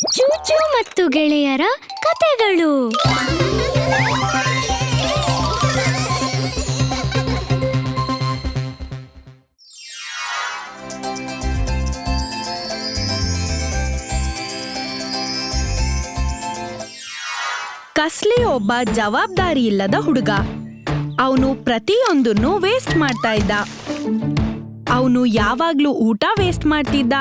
ಚೂಚು ಮತ್ತು ಗೆಳೆಯರ ಕತೆಗಳು ಕಸ್ಲಿ ಒಬ್ಬ ಜವಾಬ್ದಾರಿ ಇಲ್ಲದ ಹುಡುಗ. ಅವನು ಪ್ರತಿಯೊಂದನ್ನು ವೇಸ್ಟ್ ಮಾಡ್ತಾ ಇದ್ದ. ಅವನು ಯಾವಾಗ್ಲೂ ಊಟ ವೇಸ್ಟ್ ಮಾಡ್ತಿದ್ದ.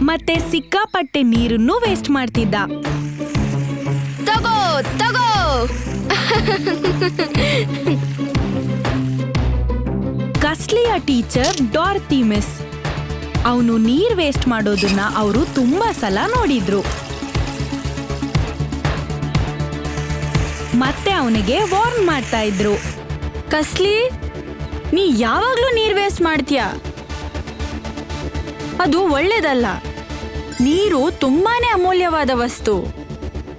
ಮತ್ತೆ ಸಿಕ್ಕಾಪಟ್ಟೆ ನೀರನ್ನು ವೇಸ್ಟ್ ಮಾಡ್ತಿದ್ದ. ತಗೋ ತಗೋ. ಕಸ್ಲಿಯ ಟೀಚರ್ ಡಾರ್ತಿ ಮಿಸ್. ಅವನು ನೀರ್ ವೇಸ್ಟ್ ಮಾಡೋದನ್ನ ಅವರು ತುಂಬಾ ಸಲ ನೋಡಿದ್ರು. ಮತ್ತೆ ಅವನಿಗೆ ವಾರ್ನ್ ಮಾಡ್ತಾ ಇದ್ರು. ಕಸ್ಲಿ ನೀ ಯಾವಾಗ್ಲೂ ನೀರ್ ವೇಸ್ಟ್ ಮಾಡ್ತೀಯ? ಅದು ಒಳ್ಳೇದಲ್ಲ. ನೀರು ತುಂಬಾನೇ ಅಮೂಲ್ಯವಾದ ವಸ್ತು.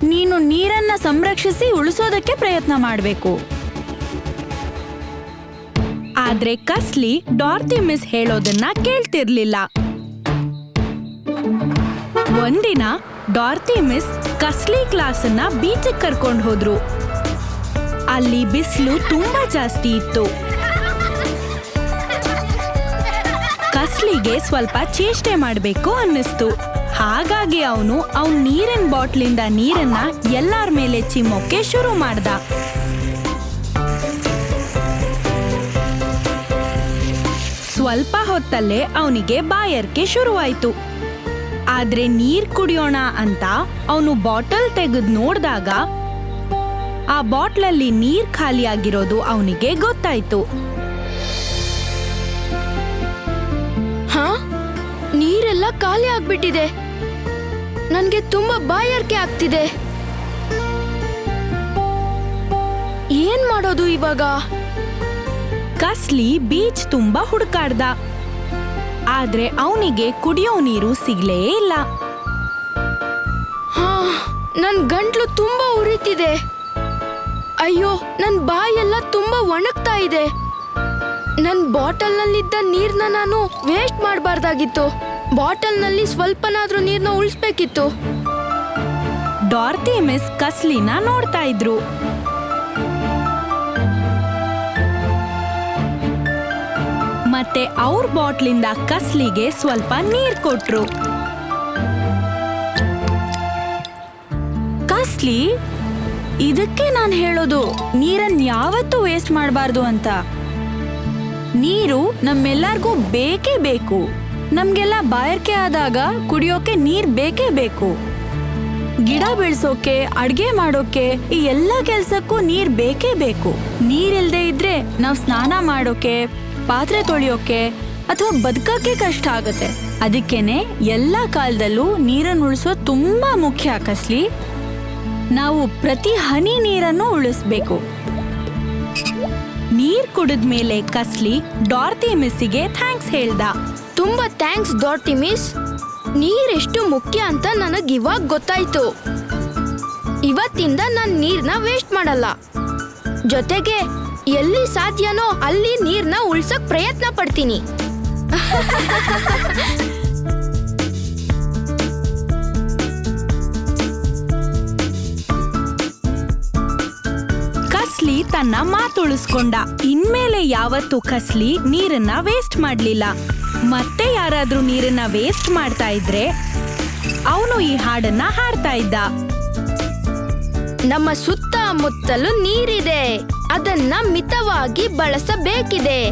ನೀನು ನೀರನ್ನ ಸಂರಕ್ಷಿಸಿ ಉಳಿಸೋದಕ್ಕೆ ಪ್ರಯತ್ನ ಮಾಡಬೇಕು. ಆದ್ರೆ ಕಸ್ಲಿ ಡಾರ್ತಿ ಮಿಸ್ ಹೇಳೋದನ್ನ ಕೇಳ್ತಿರ್ಲಿಲ್ಲ. ಒಂದಿನ ಡಾರ್ತಿ ಮಿಸ್ ಕಸ್ಲಿ ಕ್ಲಾಸನ್ನ ಬೀಚಿಗೆ ಕರ್ಕೊಂಡು ಹೋದ್ರು. ಅಲ್ಲಿ ಬಿಸಿಲು ತುಂಬಾ ಜಾಸ್ತಿ ಇತ್ತು. ಕಸ್ಲಿಗೆ ಸ್ವಲ್ಪ ಚೇಷ್ಟೆ ಮಾಡಬೇಕು ಅನ್ನಿಸ್ತು. ಹಾಗಾಗಿ ಅವನು ಅವನ್ ನೀರಿನ ಬಾಟ್ಲಿಂದ ನೀರನ್ನ ಎಲ್ಲಾರ ಮೇಲೆ ಚಿಮ್ಮೋಕೆ ಶುರು ಮಾಡ್ದ. ಸ್ವಲ್ಪ ಹೊತ್ತಲ್ಲೇ ಅವನಿಗೆ ಬಾಯರ್ಕೆ ಶುರುವಾಯ್ತು. ಆದ್ರೆ ನೀರ್ ಕುಡಿಯೋಣ ಅಂತ ಅವನು ಬಾಟಲ್ ತೆಗೆದು ನೋಡ್ದಾಗ ಆ ಬಾಟ್ಲಲ್ಲಿ ನೀರ್ ಖಾಲಿಯಾಗಿರೋದು ಅವನಿಗೆ ಗೊತ್ತಾಯ್ತು. ಖಾಲಿ ಆಗ್ಬಿಟ್ಟಿದೆ. ನನ್ಗೆ ತುಂಬಾ ಬಾಯಾರಿಕೆ ಆಗ್ತಿದೆ. ಏನ್ ಮಾಡೋದು ಇವಾಗ? ಕಸ್ಲಿ ಬೀಚ್ ತುಂಬಾ ಹುಡುಕಾಡ್ದ. ಆದ್ರೆ ಅವನಿಗೆ ಕುಡಿಯೋ ನೀರು ಸಿಗ್ಲೇ ಇಲ್ಲ. ಹಾ ನನ್ ಗಂಟ್ಲು ತುಂಬಾ ಉರಿತಿದೆ. ಅಯ್ಯೋ ನನ್ ಬಾಯೆಲ್ಲ ತುಂಬಾ ಒಣಗ್ತಾ ಇದೆ. ನನ್ ಬಾಟಲ್ನಲ್ಲಿದ್ದ ನೀರ್ನ ನಾನು ವೇಸ್ಟ್ ಮಾಡಬಾರ್ದಾಗಿತ್ತು. ಬಾಟಲ್ನಲ್ಲಿ ಸ್ವಲ್ಪನಾದ್ರೂ ನೀರ್ನ ಉಳಿಸ್ಬೇಕಿತ್ತು. ಡಾರ್ತಿ ಮಿಸ್ ಕಸ್ಲಿನ ನೋಡ್ತಾ ಇದ್ರು. ಮತ್ತೆ ಅವ್ರ ಬಾಟ್ಲಿಂದ ಕಸ್ಲಿಗೆ ಸ್ವಲ್ಪ ನೀರ್ ಕೊಟ್ರು. ಕಸ್ಲಿ, ಇದಕ್ಕೆ ನಾನು ಹೇಳೋದು ನೀರನ್ನ ಯಾವತ್ತೂ ವೇಸ್ಟ್ ಮಾಡಬಾರ್ದು ಅಂತ. ನೀರು ನಮ್ಮೆಲ್ಲರಿಗೂ ಬೇಕೇ ಬೇಕು. ನಮ್ಗೆಲ್ಲ ಬಾಯರ್ಕೆ ಆದಾಗ ಕುಡಿಯೋಕೆ ನೀರ್ ಬೇಕೇ ಬೇಕು. ಗಿಡ ಬೆಳೆಸೋಕೆ, ಅಡ್ಗೆ ಮಾಡೋಕೆ ಈ ಎಲ್ಲ ಕೆಲ್ಸಕ್ಕೂ ನೀರ್ ಬೇಕೇ ಬೇಕು. ನೀರಿಲ್ದೇ ಇದ್ರೆ ನಾವ್ ಸ್ನಾನ ಮಾಡೋಕೆ, ಪಾತ್ರೆ ತೊಳಿಯೋಕೆ ಅಥವಾ ಬದುಕಕ್ಕೆ ಕಷ್ಟ ಆಗುತ್ತೆ. ಅದಕ್ಕೇನೆ ಎಲ್ಲ ಕಾಲದಲ್ಲೂ ನೀರನ್ನು ಉಳಿಸೋದು ತುಂಬಾ ಮುಖ್ಯ ಕಸ್ಲಿ. ನಾವು ಪ್ರತಿ ಹನಿ ನೀರನ್ನು ಉಳಿಸ್ಬೇಕು. ನೀರ್ ಕುಡಿದ್ಮೇಲೆ ಕಸ್ಲಿ ಡಾರ್ತಿ ಮಿಸ್ಸಿಗೆ ಥ್ಯಾಂಕ್ಸ್ ಹೇಳ್ದ. ತುಂಬಾ ಥ್ಯಾಂಕ್ಸ್ ಡಾಟಿ ಮಿಸ್ ಎಷ್ಟು ಮುಖ್ಯ ಅಂತ ನನಗ್ ಇವಾಗ ಗೊತ್ತಾಯ್ತು. ಇವತ್ತಿಂದ ನಾನು ನೀರ್ನ ವೇಸ್ಟ್ ಮಾಡಲ್ಲ. ಜೊತೆಗೆ ಎಲ್ಲಿ ಸಾಧ್ಯನೋ ಅಲ್ಲಿ ನೀರ್ನ ಉಳ್ಸಕ್ ಪ್ರಯತ್ನ ಪಡ್ತೀನಿ. ಕಸ್ಲಿ ತನ್ನ ಮಾತುಳಿಸ್ಕೊಂಡ. ಇನ್ಮೇಲೆ ಯಾವತ್ತು ಕಸ್ಲಿ ನೀರನ್ನ ವೇಸ್ಟ್ ಮಾಡ್ಲಿಲ್ಲ. ಮತ್ತೆ ಯಾರಾದ್ರೂ ನೀರನ್ನ ವೇಸ್ಟ್ ಮಾಡ್ತಾ ಇದ್ರೆ ಅವನು ಈ ಹಾಡನ್ನ ಹಾಡ್ತಾ ಇದ್ದ. ನಮ್ಮ ಸುತ್ತಮುತ್ತಲು ನೀರಿದೆ. ಅದನ್ನ ಮಿತವಾಗಿ ಬಳಸಬೇಕಿದೆ.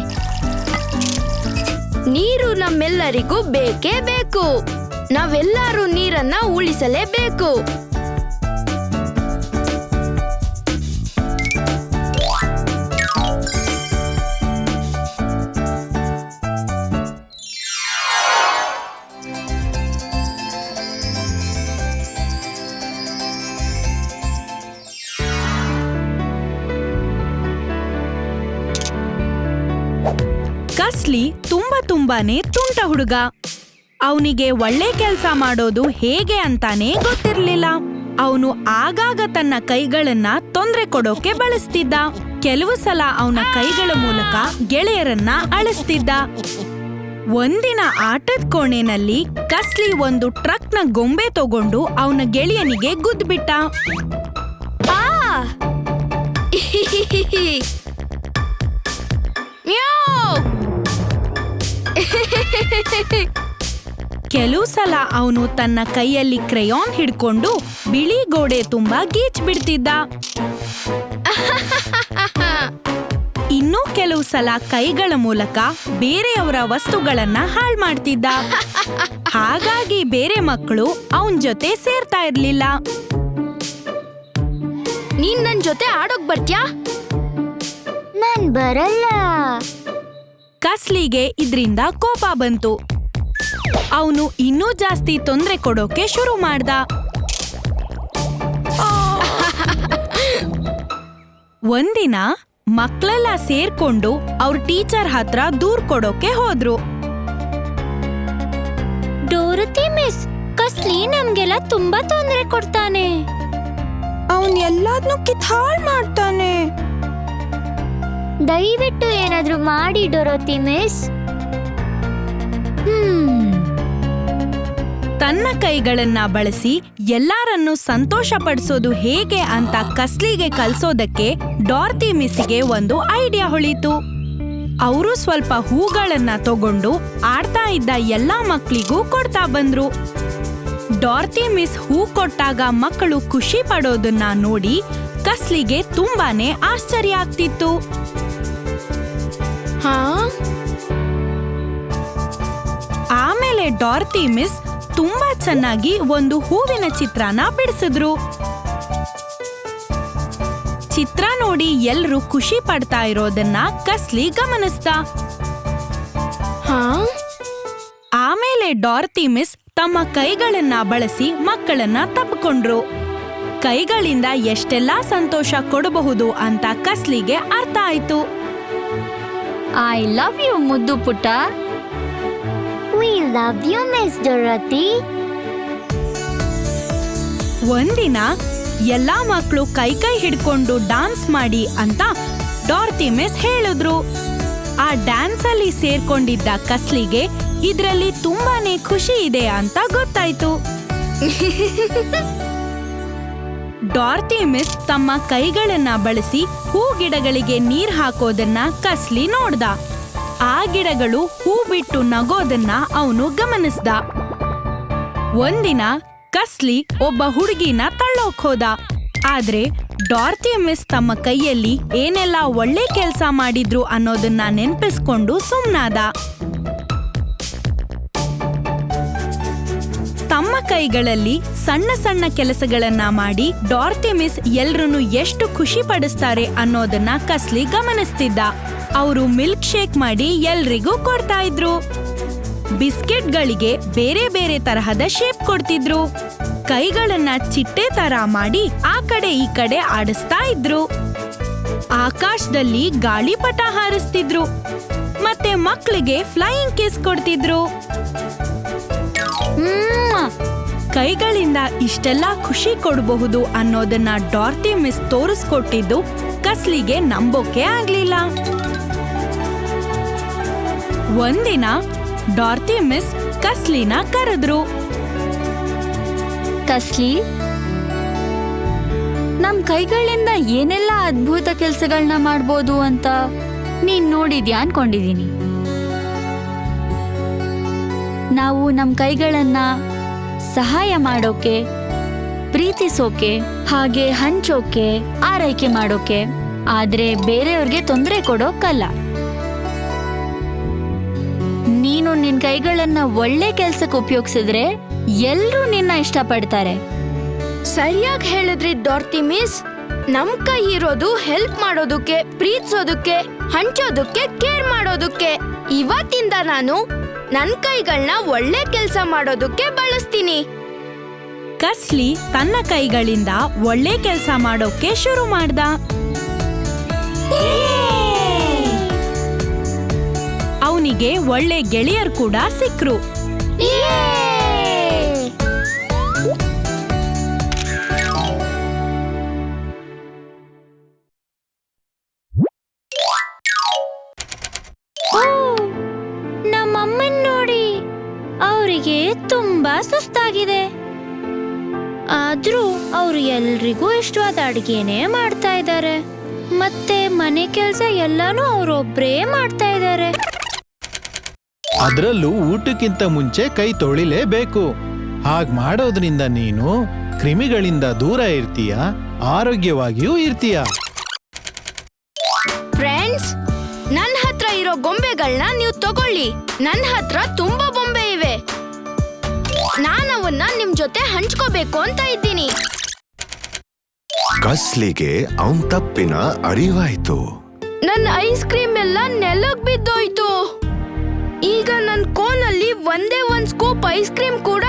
ನೀರು ನಮ್ಮೆಲ್ಲರಿಗೂ ಬೇಕೇ ಬೇಕು. ನಾವೆಲ್ಲರೂ ನೀರನ್ನ ಉಳಿಸಲೇಬೇಕು. ತುಂಬಾನೇ ತುಂಟ ಹುಡುಗ. ಅವನಿಗೆ ಒಳ್ಳೆ ಕೆಲಸ ಮಾಡೋದು ಹೇಗೆ ಅಂತಾನೆ ಗೊತ್ತಿರ್ಲಿಲ್ಲ. ಅವನು ಆಗಾಗ ತನ್ನ ಕೈಗಳನ್ನ ತೊಂದರೆ ಕೊಡೋಕೆ ಬಳಸ್ತಿದ್ದ. ಕೆಲವು ಸಲ ಅವನ ಕೈಗಳ ಮೂಲಕ ಗೆಳೆಯರನ್ನ ಅಳಿಸ್ತಿದ್ದ. ಒಂದಿನ ಆಟದ ಕೋಣೆನಲ್ಲಿ ಕಸ್ಲಿ ಒಂದು ಟ್ರಕ್ನ ಗೊಂಬೆ ತಗೊಂಡು ಅವನ ಗೆಳೆಯನಿಗೆ ಗುದ್ಬಿಟ್ಟ. ಕೆಲವು ಸಲ ಅವನು ತನ್ನ ಕೈಯಲ್ಲಿ ಕ್ರಯಾನ್ ಹಿಡ್ಕೊಂಡು ಬಿಳಿ ಗೋಡೆ ತುಂಬಾ ಗೀಚ್ ಬಿಡ್ತಿದ್ದ. ಇನ್ನೂ ಕೆಲವು ಸಲ ಕೈಗಳ ಮೂಲಕ ಬೇರೆಯವರ ವಸ್ತುಗಳನ್ನ ಹಾಳ್ ಮಾಡ್ತಿದ್ದ. ಹಾಗಾಗಿ ಬೇರೆ ಮಕ್ಕಳು ಅವನ್ ಜೊತೆ ಸೇರ್ತಾ ಇರ್ಲಿಲ್ಲ. ನೀನ್ ನನ್ ಜೊತೆ ಆಡೋಕ್ ಬರ್ತ್ಯಾ? ನಾನ್ ಬರಲ್ಲ. ಕಸ್ಲಿಗೆ ಇದ್ರಿಂದ ಕೋಪ ಬಂತು. ಅವನು ಇನ್ನೂ ಜಾಸ್ತಿ ತೊಂದರೆ ಕೊಡೋಕೆ ಶುರು ಮಾಡ್ದ. ಒಂದಿನ ಮಕ್ಕಳೆಲ್ಲ ಸೇರ್ಕೊಂಡು ಅವ್ರ ಟೀಚರ್ ಹತ್ರ ದೂರ್ ಕೊಡೋಕೆ ಹೋದ್ರು. Dorothy miss. ಕಸ್ಲಿ ನಮ್ಗೆಲ್ಲ ತುಂಬಾ ತೊಂದರೆ ಕೊಡ್ತಾನೆ. ಅವನ್ ಎಲ್ಲಾದ್ನೂ ಕಿಥಾಳ್ ಮಾಡ್ತಾನೆ. ದಯವಿಟ್ಟು ಏನಾದ್ರೂ ಮಾಡಿ ಡೊರೋತಿ ಮಿಸ್. ಹ್ಮ್. ತನ್ನ ಕೈಗಳನ್ನ ಬಳಸಿ ಎಲ್ಲಾರನ್ನು ಸಂತೋಷ ಪಡಿಸೋದು ಹೇಗೆ ಅಂತ ಕಸ್ಲಿಗೆ ಕಲ್ಸೋದಕ್ಕೆ ಡಾರ್ತಿ ಮಿಸ್ಗೆ ಒಂದು ಐಡಿಯಾ ಹೊಳಿತು. ಅವರು ಸ್ವಲ್ಪ ಹೂಗಳನ್ನ ತಗೊಂಡು ಆಡ್ತಾ ಇದ್ದ ಎಲ್ಲಾ ಮಕ್ಕಳಿಗೂ ಕೊಡ್ತಾ ಬಂದ್ರು. ಡಾರ್ತಿ ಮಿಸ್ ಹೂ ಕೊಟ್ಟಾಗ ಮಕ್ಕಳು ಖುಷಿ ಪಡೋದನ್ನ ನೋಡಿ ಕಸ್ಲಿಗೆ ತುಂಬಾನೇ ಆಶ್ಚರ್ಯ ಆಗ್ತಿತ್ತು. ಆಮೇಲೆ ಡಾರ್ತಿ ಮಿಸ್ ತುಂಬಾ ಚೆನ್ನಾಗಿ ಒಂದು ಹೂವಿನ ಚಿತ್ರನ ಬಿಡಿಸಿದ್ರು. ಚಿತ್ರ ನೋಡಿ ಎಲ್ರೂ ಖುಷಿ ಪಡ್ತಾ ಇರೋದನ್ನ ಕಸ್ಲಿ ಗಮನಿಸ್ತಾ. ಹಾ? ಆಮೇಲೆ ಡಾರ್ತಿ ಮಿಸ್ ತಮ್ಮ ಕೈಗಳನ್ನ ಬಳಸಿ ಮಕ್ಕಳನ್ನ ತಪ್ಪಿಕೊಂಡ್ರು ಕೈಗಳಿಂದ ಎಷ್ಟೆಲ್ಲಾ ಸಂತೋಷ ಕೊಡಬಹುದು ಅಂತ ಕಸ್ಲಿಗೆ ಅರ್ಥ ಆಯ್ತು. ಐ ಲವ್ ಯು ಮುದ್ದು ಪುಟ್ಟ. We love you miss Dorothy ಒಂದಿನ ಎಲ್ಲ ಮಕ್ಕಳು ಕೈ ಕೈ ಹಿಡ್ಕೊಂಡು ಡ್ಯಾನ್ಸ್ ಮಾಡಿ ಅಂತ ಡಾರ್ತಿ ಮಿಸ್ ಹೇಳಿದ್ರು. ಆ ಡ್ಯಾನ್ಸ್ ಅಲ್ಲಿ ಸೇರ್ಕೊಂಡಿದ್ದ ಕಸ್ಲಿಗೆ ಇದ್ರಲ್ಲಿ ತುಂಬಾನೇ ಖುಷಿ ಇದೆ ಅಂತ ಗೊತ್ತಾಯ್ತು. ಡಾರ್ತಿ ಮಿಸ್ ತಮ್ಮ ಕೈಗಳನ್ನ ಬಳಸಿ ಹೂ ಗಿಡಗಳಿಗೆ ನೀರ್ ಹಾಕೋದನ್ನ ಕಸ್ಲಿ ನೋಡ್ದ. ಆ ಗಿಡಗಳು ಹೂ ಬಿಟ್ಟು ನಗೋದನ್ನ ಅವನು ಗಮನಿಸ್ದ. ಒಂದಿನ ಕಸ್ಲಿ ಒಬ್ಬ ಹುಡುಗಿನ ತಳ್ಳೋಕ್ ಹೋದ. ಆದ್ರೆ ಡಾರ್ತಿ ಮಿಸ್ ತಮ್ಮ ಕೈಯಲ್ಲಿ ಏನೆಲ್ಲ ಒಳ್ಳೆ ಕೆಲಸ ಮಾಡಿದ್ರು ಅನ್ನೋದನ್ನ ನೆನ್ಪಿಸ್ಕೊಂಡು ಸುಮ್ನಾದ. ತಮ್ಮ ಕೈಗಳಲ್ಲಿ ಸಣ್ಣ ಸಣ್ಣ ಕೆಲಸಗಳನ್ನ ಮಾಡಿ ಡಾರ್ತಿ ಮಿಸ್ ಎಲ್ರನ್ನು ಎಷ್ಟು ಖುಷಿ ಪಡಿಸ್ತಾರೆ ಅನ್ನೋದನ್ನ ಕಸ್ಲಿ ಗಮನಿಸ್ತಿದ್ದ. ಅವರು ಮಿಲ್ಕ್ ಶೇಕ್ ಮಾಡಿ ಎಲ್ರಿಗೂ ಕೊಡ್ತಾ ಇದ್ರು. ಬಿಸ್ಕೆಟ್ಗಳಿಗೆ ಬೇರೆ ಬೇರೆ ತರಹದ ಶೇಪ್ ಕೊಡ್ತಿದ್ರು. ಕೈಗಳನ್ನ ಚಿಟ್ಟೆ ತರ ಮಾಡಿ ಆ ಕಡೆ ಈ ಕಡೆ ಆಡಿಸ್ತಾ ಇದ್ರು. ಆಕಾಶದಲ್ಲಿ ಗಾಳಿಪಟ ಹಾರಿಸ್ತಿದ್ರು. ಮತ್ತೆ ಮಕ್ಕಳಿಗೆ ಫ್ಲೈಯಿಂಗ್ ಕಿಸ್ ಕೊಡ್ತಿದ್ರು. ಕೈಗಳಿಂದ ಇಷ್ಟೆಲ್ಲ ಖುಷಿ ಕೊಡಬಹುದು ಅನ್ನೋದನ್ನ ಡಾರ್ತಿ ಮಿಸ್ ತೋರಿಸ್ಕೊಟ್ಟಿದ್ದು ಕಸ್ಲಿಗೆ ನಂಬೋಕೆ ಆಗ್ಲಿಲ್ಲ. ಒಂದಿನ ಡಾರ್ತಿ ಮಿಸ್ ಕಸ್ಲಿನ ಕರೆದ್ರು. ಕಸ್ಲಿ, ನಮ್ ಕೈಗಳಿಂದ ಏನೆಲ್ಲ ಅದ್ಭುತ ಕೆಲ್ಸಗಳನ್ನ ಮಾಡ್ಬೋದು ಅಂತ ನೀನ್ ನೋಡಿದ್ಯಾ ಅನ್ಕೊಂಡಿದೀನಿ. ನಾವು ನಮ್ ಕೈಗಳನ್ನ ಸಹಾಯ ಮಾಡೋಕೆ, ಪ್ರೀತಿಸೋಕೆ, ಹಾಗೆ ಹಂಚೋಕೆ, ಆರೈಕೆ ಮಾಡೋಕೆ, ಆದ್ರೆ ಬೇರೆಯವ್ರಿಗೆ ತೊಂದರೆ ಕೊಡೋಕ್ಕಲ್ಲ ನೀನು ನಿನ್ ಕೈಗಳನ್ನ ಒಳ್ಳೆ ಕೆಲ್ಸಕ್ಕೆ ಉಪಯೋಗಿಸಿದ್ರೆ ಎಲ್ರೂ ನಿನ್ನ ಇಷ್ಟಪಡ್ತಾರೆ. ಸರಿಯಾಗಿ ಹೇಳಿದ್ರಿ ಡಾರ್ತಿ ಮಿಸ್. ನಮ್ ಕೈ ಇರೋದು ಹೆಲ್ಪ್ ಮಾಡೋದಕ್ಕೆ ಪ್ರೀತಿಸೋದಕ್ಕೆ ಹಂಚೋದಕ್ಕೆ ಕೇರ್ ಮಾಡೋದಕ್ಕೆ. ಇವತ್ತಿಂದ ನಾನು ನನ್ ಕೈಗಳನ್ನ ಒಳ್ಳೆ ಕೆಲಸ ಮಾಡೋದಕ್ಕೆ ಬಳಸ್ತೀನಿ. ಕಸ್ಲಿ ತನ್ನ ಕೈಗಳಿಂದ ಒಳ್ಳೆ ಕೆಲಸ ಮಾಡೋಕೆ ಶುರು ಮಾಡ್ದ. ಅವನಿಗೆ ಒಳ್ಳೆ ಗೆಳೆಯರು ಕೂಡ ಸಿಕ್ರು. ನಮ್ಮಮ್ಮನ್ ತುಂಬಾ ಸುಸ್ತಾಗಿದೆ. ಆದ್ರೂ ಅವರು ಎಲ್ರಿಗೂ ಇಷ್ಟವಾದ ಅಡುಗೆನೇ ಮಾಡ್ತಾ ಇದ್ದಾರೆ. ಮತ್ತೆ ಮನೆ ಕೆಲಸ ಎಲ್ಲಾನು ಅವ್ರೊಬ್ರೇ ಮಾಡ್ತಾ ಇದ್ದಾರೆ. ಅದರಲ್ಲೂ ಊಟಕ್ಕಿಂತ ಮುಂಚೆ ಕೈ ತೊಳಿಲೇಬೇಕು. ಹಾಗೆ ಮಾಡೋದ್ರಿಂದ ನೀನು ಕ್ರಿಮಿಗಳಿಂದ ದೂರ ಇರ್ತೀಯ ಆರೋಗ್ಯವಾಗಿಯೂ ಇರ್ತೀಯ. ಫ್ರೆಂಡ್ಸ್ ನನ್ನ ಹತ್ರ ಇರೋ ಗೊಂಬೆಗಳನ್ನ ನೀವು ತಗೊಳ್ಳಿ. ನನ್ನ ಹತ್ರ ತುಂಬಾ ಬೊಂಬೆ ಇವೆ. ನಾನು ಅವನ್ನ ನಿಮ್ ಜೊತೆ ಹಂಚ್ಕೋಬೇಕು ಅಂತ ಇದ್ದೀನಿ. ಕಸ್ಲಿಗೆ ಅವನ್ ತಪ್ಪಿನ ಅರಿವಾಯ್ತು. ನನ್ನ ಐಸ್ ಕ್ರೀಮ್ ಎಲ್ಲ ನೆಲಕ್ ಕೋನಲ್ಲಿ ಒಂದೇ ಒಂದ್ ಸ್ಕೂಪ್ ಐಸ್ ಕ್ರೀಮ್ ಕೂಡ